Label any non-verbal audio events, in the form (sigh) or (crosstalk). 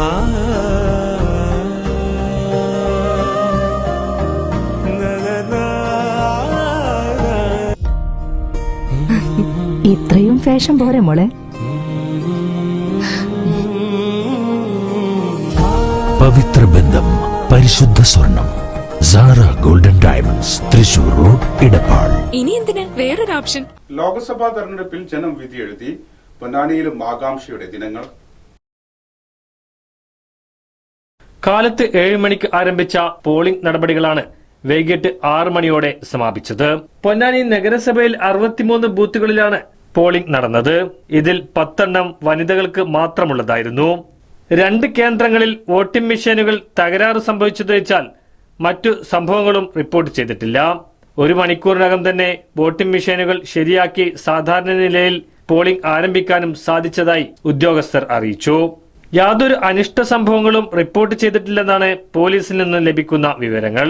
(laughs) ഇത്രയും ഫാഷൻ പോരെ മോളെ. പവിത്ര ബന്ധം പരിശുദ്ധ സ്വർണം Sara golden diamonds Thrissur road Edappal ഇനി എന്തിനാ? വേറൊരു ഓപ്ഷൻ. ലോക്സഭാ തെരഞ്ഞെടുപ്പിൽ ജനം വിധിയെഴുതി പൊന്നാനിയിലും ആകാംക്ഷയുടെ ദിനങ്ങൾ. കാലത്ത് ഏഴ് മണിക്ക് ആരംഭിച്ച പോളിംഗ് നടപടികളാണ് വൈകിട്ട് ആറ് മണിയോടെ സമാപിച്ചത്. പൊന്നാനി നഗരസഭയിൽ അറുപത്തിമൂന്ന് ബൂത്തുകളിലാണ് പോളിംഗ് നടന്നത്. ഇതിൽ പത്തെണ്ണം വനിതകൾക്ക് മാത്രമുള്ളതായിരുന്നു. രണ്ട് കേന്ദ്രങ്ങളിൽ വോട്ടിംഗ് മെഷീനുകൾ തകരാറ് സംഭവിച്ചത് വെച്ചാൽ മറ്റു സംഭവങ്ങളും റിപ്പോർട്ട് ചെയ്തിട്ടില്ല. ഒരു മണിക്കൂറിനകം തന്നെ വോട്ടിംഗ് മെഷീനുകൾ ശരിയാക്കി സാധാരണ നിലയിൽ പോളിംഗ് ആരംഭിക്കാനും സാധിച്ചതായി ഉദ്യോഗസ്ഥർ അറിയിച്ചു. യാതൊരു അനിഷ്ട സംഭവങ്ങളും റിപ്പോർട്ട് ചെയ്തിട്ടില്ലെന്നാണ് പോലീസിൽ നിന്ന് ലഭിക്കുന്ന വിവരങ്ങൾ.